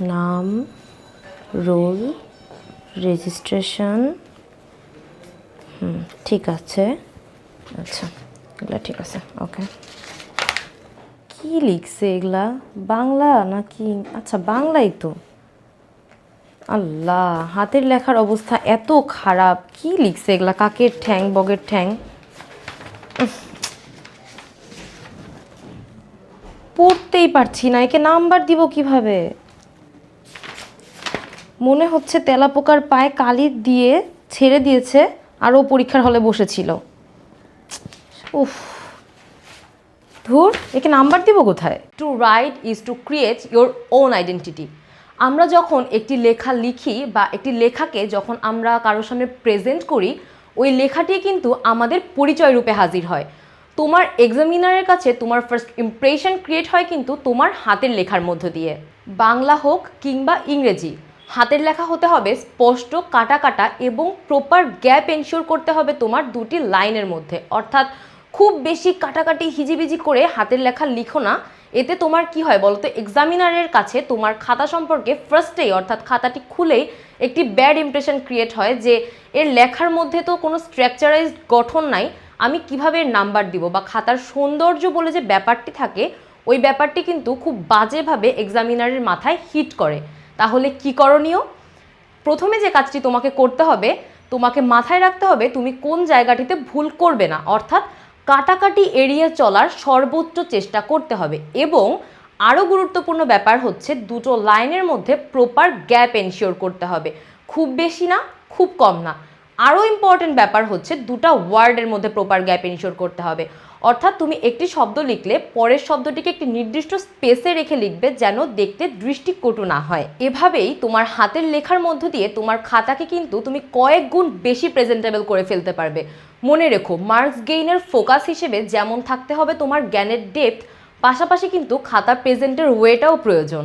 নাম, role, registration. হুম, ঠিক আছে। আচ্ছা এগুলা ঠিক আছে, ওকে। কি লিখছে এগুলা? বাংলা নাকি? আচ্ছা বাংলাই তো। আল্লাহ, হাতের লেখার অবস্থা এত খারাপ। কি লিখছে এগুলা? কাকের ঠ্যাং, বগের ঠ্যাং উফ। পড়তেই পারছি না, একে নাম্বার দিব কীভাবে? মনে হচ্ছে তেলাপোকার পায়ে কালি দিয়ে ছেড়ে দিয়েছে আর ও পরীক্ষার হলে বসেছিল। উফ। ধুর, একে নাম্বার দিব কোথায়? Two right is to create your own identity আমরা যখন একটি লেখা লিখি বা একটি লেখাকে যখন আমরা কারোর সামনে প্রেজেন্ট করি, ওই লেখাটি কিন্তু আমাদের পরিচয় রূপে হাজির হয়। তোমার এক্সামিনারের কাছে তোমার ফার্স্ট ইমপ্রেশন ক্রিয়েট হয় কিন্তু তোমার হাতের লেখার মধ্য দিয়ে। বাংলা হোক কিংবা ইংরেজি, হাতের লেখা হতে হবে স্পষ্ট, কাটা কাটা এবং প্রপার গ্যাপ এনশিওর করতে হবে তোমার দুটি লাইনের মধ্যে। অর্থাৎ খুব বেশি কাটাকাটি, হিজিবিজি করে হাতের লেখা লিখো না। এতে তোমার কি হয় বলতো এক্সামিনারের কাছে তোমার খাতা সম্পর্কে ফার্স্টেই অর্থাৎ খাতাটি খুলেই একটি ব্যাড ইমপ্রেশন ক্রিয়েট হয় যে এর লেখার মধ্যে তো কোনো স্ট্রাকচারাইজড গঠন নাই। আমি কীভাবে নাম্বার দিব বা খাতার সৌন্দর্য বলে যে ব্যাপারটি থাকে, ওই ব্যাপারটি কিন্তু খুব বাজেভাবে এক্সামিনারের মাথায় হিট করে। তাহলে কি করণীয়? প্রথমে যে কাজটি তোমাকে করতে হবে, তোমাকে মাথায় রাখতে হবে তুমি কোন জায়গাটিতে ভুল করবে না। অর্থাৎ কাটাকাটি এড়িয়ে চলার সর্বোচ্চ চেষ্টা করতে হবে এবং আরও গুরুত্বপূর্ণ ব্যাপার হচ্ছে দুটো লাইনের মধ্যে প্রপার গ্যাপ এনশিওর করতে হবে। খুব বেশি না, খুব কম না। আরও ইম্পর্টেন্ট ব্যাপার হচ্ছে দুটা ওয়ার্ডের মধ্যে প্রপার গ্যাপ এনশিওর করতে হবে। অর্থাৎ তুমি একটি শব্দ লিখলে পরের শব্দটিকে একটি নির্দিষ্ট স্পেসে রেখে লিখবে যেন দেখতে দৃষ্টিকটু না হয়। এভাবেই তোমার হাতের লেখার মধ্য দিয়ে তোমার খাতাকে কিন্তু তুমি কয়েক গুণ বেশি প্রেজেন্টেবল করে ফেলতে পারবে। মনে রেখো মার্কস গেইনের ফোকাস হিসেবে যেমন থাকতে হবে তোমার জ্ঞানের ডেপথ পাশাপাশি কিন্তু খাতা প্রেজেন্টের ওয়েটাও প্রয়োজন।